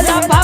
Hola,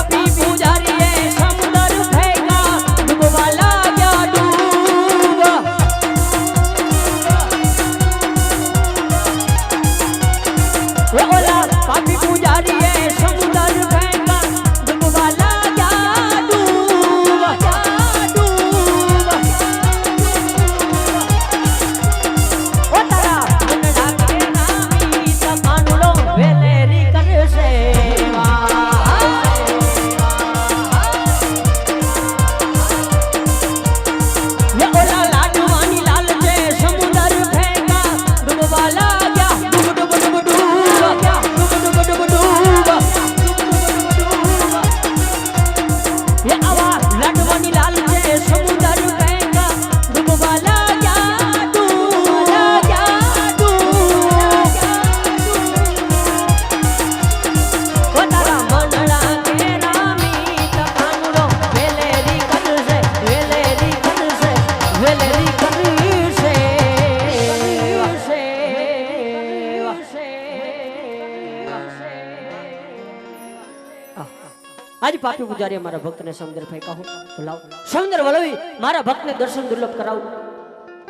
આજ પાપી પૂજારી મારા ભક્તને સમુદ્ર ફેંકા હું તો લાવ. સમુદ્ર વળવી, મારા ભક્તને દર્શન દુર્લભ કરાવું.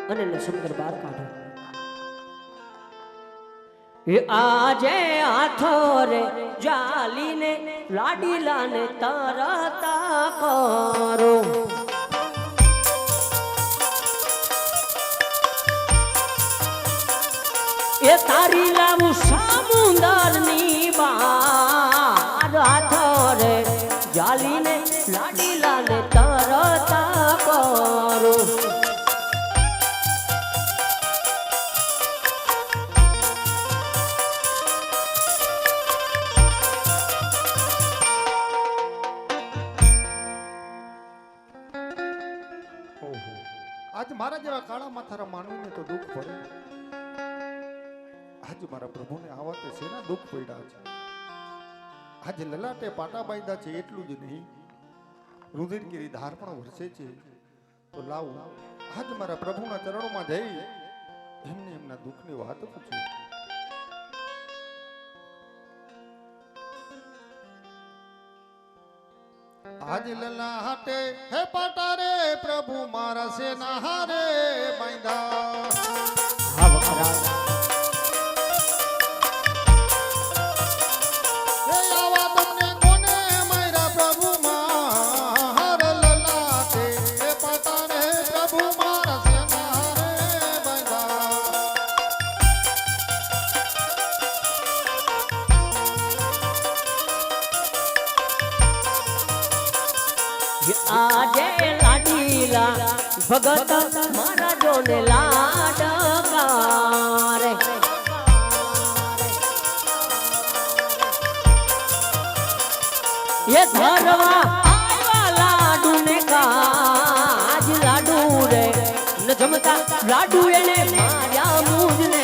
અને એને સમુદ્ર બહાર કાઢો. આજે હાથો રે જાલીને, લાડીલાને તરતા કરો. એ તારી લાવું સમુંદરની બાર હાથો જાલીને લાડીલાને તરતા કરો આજ મારા જેવા કાળા માથારા માનવીને તો દુઃખ પડે. આજ મારા પ્રભુને આવા તે શેના દુઃખ પડ્યા છે? આજે લલાટે પાટા બાંધ્યા છે, એટલું જ નહીં. રુધિરગીરી ધાર પણ વરસે છે. તો લાવો, આજ મારા પ્રભુના ચરણોમાં જઈ એમને એમના દુઃખની વાત પૂછું. આજ લલાટે, હે પાટા રે, પ્રભુ મારા સેના હારે બાંધા આજે લાડીલા ભગત મારા જોને લાડકારે. એ ધરવા આવ્યા લાડુ ને કાજ લાડુ રે. ન જમતા લાડુ એને માર્યા મુજ ને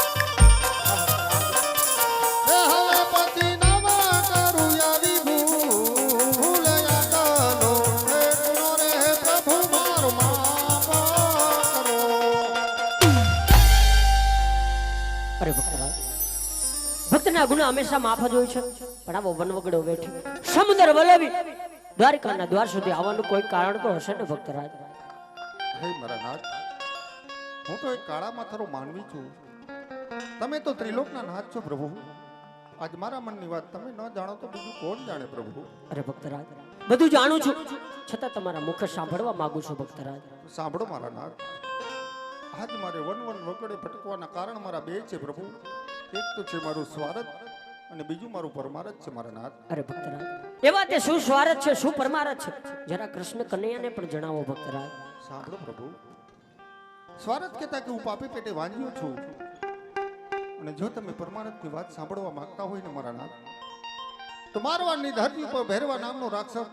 ભક્તના ગુના હંમેશા માફ જ હોય છે. પણ આવો વનવગડો બેઠો સમુદ્ર વલવી. દ્વારકાના દ્વાર સુધી આવવાનું કોઈ કારણ તો હશે ને ભક્તરાજ હે મારા નાથ હું તો એક કાળા માથારો માનવી છું. તમે તો ત્રિલોકના નાથ છો પ્રભુ. આજ મારા મનની વાત તમે ન જાણો તો બીજું કોણ જાણે પ્રભુ? અરે ભક્તરાજ બધું જાણું છું. છતાં તમારા મુખ સાંભળવા માંગુ છું ભક્તરાજ સાંભળો મારા નાથ. આજ મારે વન વન વગડે ભટકવાના કારણ મારા બે છે પ્રભુ. એક તો છે મારું સ્વાર્થ અને બીજું મારું પરમારથ છે મારા નાથ. અરે ભક્તરાજ એવા તે શું સ્વાર્થ છે શું પરમારથ છે? જરા કૃષ્ણ કનૈયાને પણ જણાવો ભક્તરાજ. સાંભળો પ્રભુ. સ્વાર્થ કહેતા કે હું પાપી પેટે વાંજ્યો છું. અને જો તમે પરમાનંદની વાત સાંભળવા માંગતા હોય ને મારા નાથ તો મારવાની ધરતી ઉપર ભેરવા નામનો રાક્ષસ